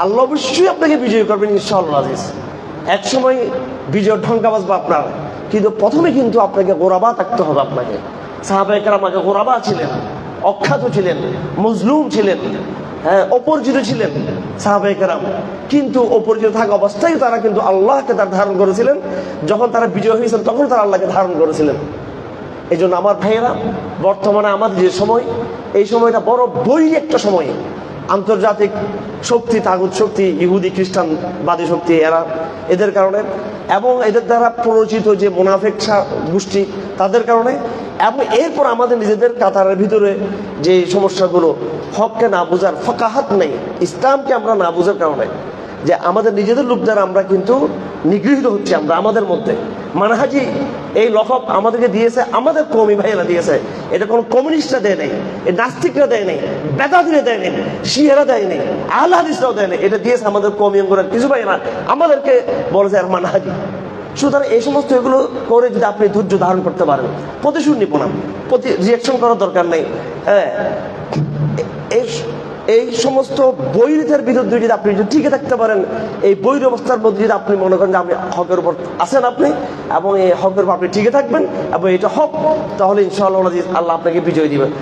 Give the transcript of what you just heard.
আল্লাহ অবশ্যই আপনাকে বিজয় করবেন, ইনশাআল্লাহ আজিজ। এক সময় বিজয় ঢঙ্কা বাজবে আপনার, কিন্তু প্রথমে কিন্তু আপনাকে গোরাবা থাকতে হবে আপনাকে। সাহাবাহিকার আমাকে গোরাবা ছিলেন, অখ্যাত ছিলেন, মজলুম ছিলেন হ্যাঁ অপরিচিত ছিলেন সাহাবাহিকেরাম কিন্তু অপরিচিত থাকা অবস্থায় তারা কিন্তু আল্লাহকে তার ধারণ করেছিলেন। যখন তারা বিজয় হয়েছেন তখন তারা আল্লাহকে ধারণ করেছিলেন। এই জন্য আমার ভাইয়েরা, বর্তমানে আমাদের যে সময়, এই সময়টা বড় বই একটা সময়। আন্তর্জাতিক শক্তি তাগুদ শক্তি, ইহুদি খ্রিস্টানবাদী শক্তি, এরা এদের কারণে এবং এদের দ্বারা প্ররোচিত যে মোনাফেকশা গোষ্ঠী, তাদের কারণে এবং এরপর আমাদের নিজেদের কাতারের ভিতরে যে সমস্যাগুলো, হককে না বোঝার ফকাহাত নেই, ইসলামকে আমরা না বোঝার কারণে, যে আমাদের নিজেদের লোক দ্বারা আমরা কিন্তু নিগৃহীত হচ্ছি আমরা, আমাদের মধ্যে। মানহাজি, এই লকব আমাদেরকে দিয়েছে, আমাদের কমি ভাইয়েরা দিয়েছে। এটা কোনো কমিউনিস্টরা দেয় নাই নাস্তিকরা দেয় নাই বেদাদিরা দেয় নাই শিহেরা দেয় নাই আল্লাহাদিসরাও দেয় নাই। এটা দিয়েছে আমাদের কমি অঙ্গনের কিছু ভাইয়েরা। আমাদেরকে বলেছে, আর মানহাজি, সুতরাং এই সমস্ত এগুলো করে যদি আপনি ধৈর্য ধারণ করতে পারেন, প্রতিশোধ নিব না। প্রতি রিয়াকশন করার দরকার নেই। হ্যাঁ। এই সমস্ত বৈরীদের বিরুদ্ধে যদি আপনি যদি টিকে থাকতে পারেন, এই বৈর অবস্থার মধ্যে যদি আপনি মনে করেন যে আপনি হকের উপর আছেন আপনি, এবং এই হকের উপর আপনি টিকে থাকবেন, এবং এটা হক, তাহলে ইনশাআল্লাহ আল্লাহ আপনাকে বিজয় দিবেন।